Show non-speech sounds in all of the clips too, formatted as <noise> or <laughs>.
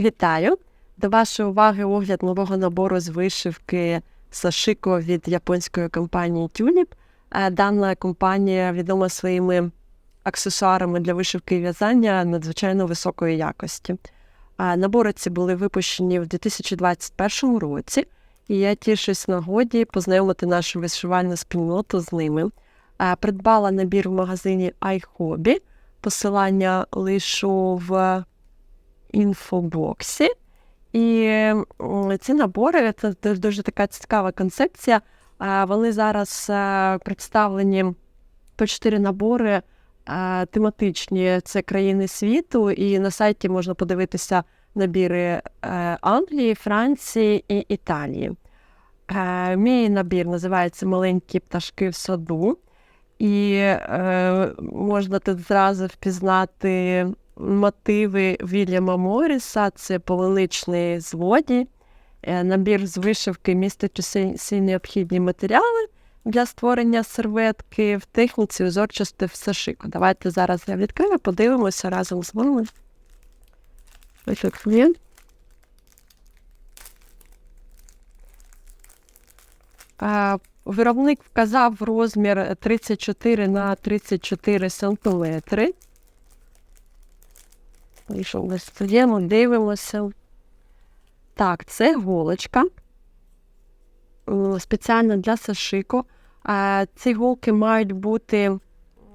Вітаю! До вашої уваги огляд нового набору з вишивки Сашико від японської компанії Tulip. Е, Дана компанія відома своїми аксесуарами для вишивки і в'язання надзвичайно високої якості. Е, Набори ці були випущені в 2021 році, і я тішусь нагоді познайомити нашу вишивальну спільноту з ними. Е, Придбала набір в магазині iHobby. Посилання лишу в інфобоксі. І ці набори це дуже така цікава концепція. Вони зараз е, представлені по чотири набори е, тематичні. Це країни світу, і на сайті можна подивитися набіри е, Англії, Франції і Італії. Мій набір називається Маленькі пташки в саду. І можна тут зразу впізнати мотиви Вільяма Моріса, це полуничний злодій. Е, Набір з вишивки містить усі, всі необхідні матеріали для створення серветки в техніці узорчасти сашико. Давайте зараз я відкрию, подивимося разом з вами. Ось. Е, Виробник вказав розмір 34 на 34 сантиметри. Ми стоїмо, дивимося. Так, це голочка. Спеціально для сашико. Е, Ці голки мають бути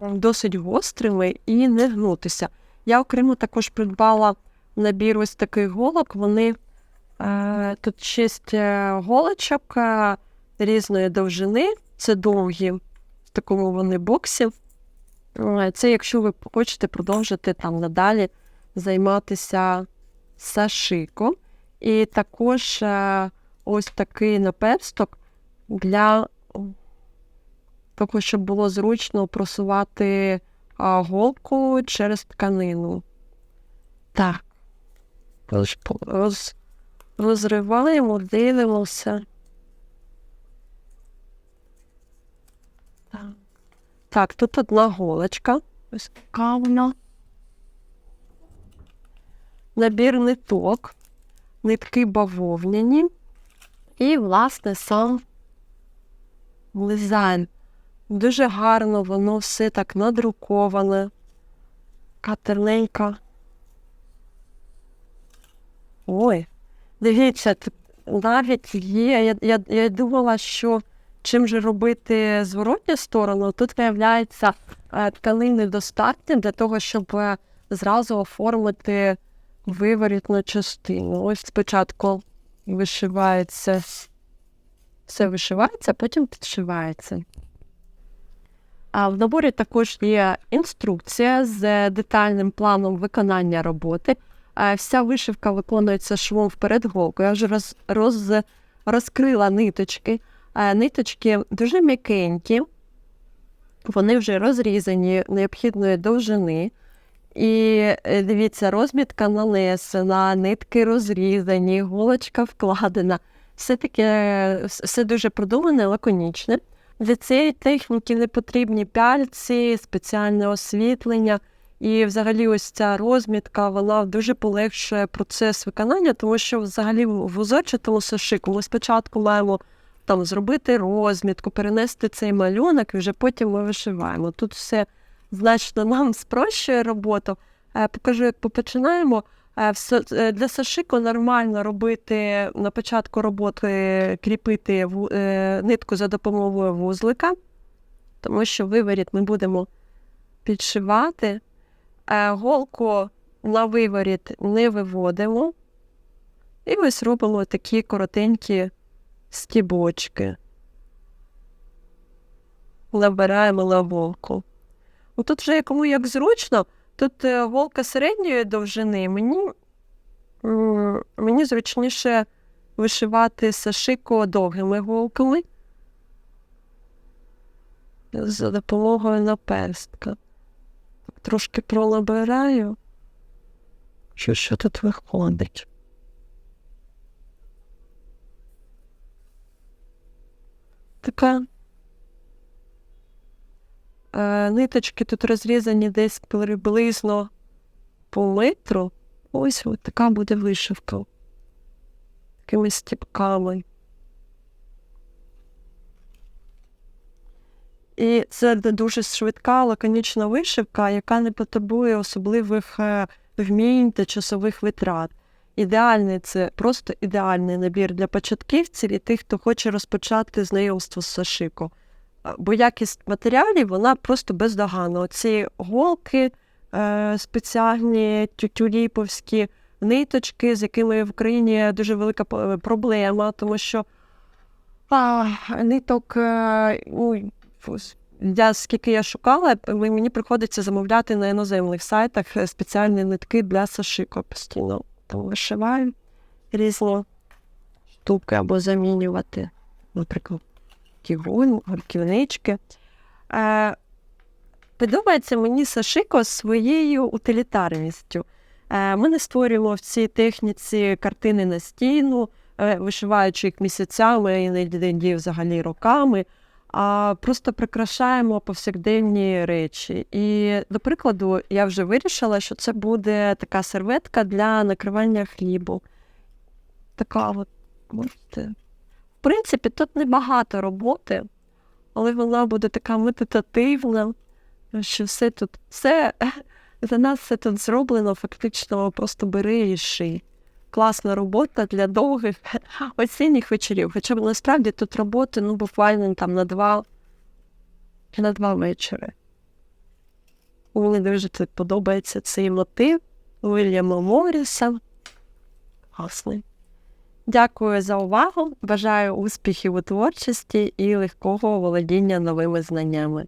досить гострими і не гнутися. Я окремо також придбала набір ось таких голок. Вони е, тут шість е, голочок е, різної довжини. Це довгі, в такому вони боксі. Е, Це якщо ви хочете продовжити там надалі займатися сашико. І також е, ось такий напевсток для того, щоб було зручно просувати голку через тканину. Так. Роз, розриваємо, дивимося. Так. так, тут одна голочка. Ось така вона. Набір ниток, нитки бавовняні. І, власне, сам дизайн. Дуже гарно воно все так надруковане. Катерненька. Ой, дивіться, навіть є. Я, я, я думала, що чим же робити зворотню сторону, тут виявляється е, тканини достатньо для того, щоб е, зразу оформити виворітну частину. Ось спочатку вишивається, все вишивається, а потім підшивається. А в наборі також є інструкція з детальним планом виконання роботи. Вся вишивка виконується швом вперед голкою. Я вже роз, роз, розкрила ниточки. Ниточки дуже м'якенькі, вони вже розрізані необхідної довжини. І е, дивіться, розмітка нанесена, нитки розрізані, голочка вкладена. Все таке, все дуже продумане, лаконічне. Для цієї техніки не потрібні пяльці, спеціальне освітлення. І взагалі ось ця розмітка, вона дуже полегшує процес виконання, тому що взагалі в узорчатому сашику ми спочатку маємо там зробити розмітку, перенести цей малюнок, і вже потім ми вишиваємо. Тут все значно нам спрощує роботу. Е, Покажу, як починаємо. Е, е, Для сашику нормально робити на початку роботи кріпити нитку за допомогою вузлика, тому що виворіт ми будемо підшивати. Голку на виворіт не виводимо. І ось робимо такі коротенькі стібочки. Набираємо на волку. Ну, Тут вже кому як зручно. Тут е, волка середньої довжини. Мені, мені зручніше вишивати сашико довгими голками за допомогою наперстка. Трошки пронабираю. Що, що тут виходить? Така ниточки тут розрізані десь приблизно по метру. ось от така буде вишивка. Такими стіпками. І це дуже швидка, лаконічна вишивка, яка не потребує особливих е, вмінь та часових витрат. Ідеальний це просто ідеальний набір для початківців і тих, хто хоче розпочати знайомство з сашико. Бо якість матеріалів вона просто бездоганна. Оці голки е, спеціальні, тютюліповські ниточки, з якими в Україні дуже велика проблема, тому що а, ниток, е, ну, я скільки я шукала, мені приходиться замовляти на іноземних сайтах е, спеціальні нитки для сашико постійно. Там вишиваю різні штуки або замінювати, наприклад, кігунь, горківнички. Е, подобається мені сашико своєю утилітарністю. Е, Ми не створюємо в цій техніці картини на стіну, е, вишиваючи їх місяцями, іноді взагалі роками, а просто прикрашаємо повсякденні речі. І, до прикладу, я вже вирішила, що це буде така серветка для накривання хлібу. Така от, бачите. Принципі, тут небагато роботи, але вона буде така медитативна, що все тут, все <laughs> за нас все тут зроблено, фактично просто бери і ший. Класна робота для довгих <laughs> осінніх вечорів. Хоча насправді тут роботи ну, буквально там на два, на два вечори. Мені дуже подобається цей мотив Вільяма Морріса. Класний. Дякую за увагу. Бажаю успіхів у творчості і легкого володіння новими знаннями.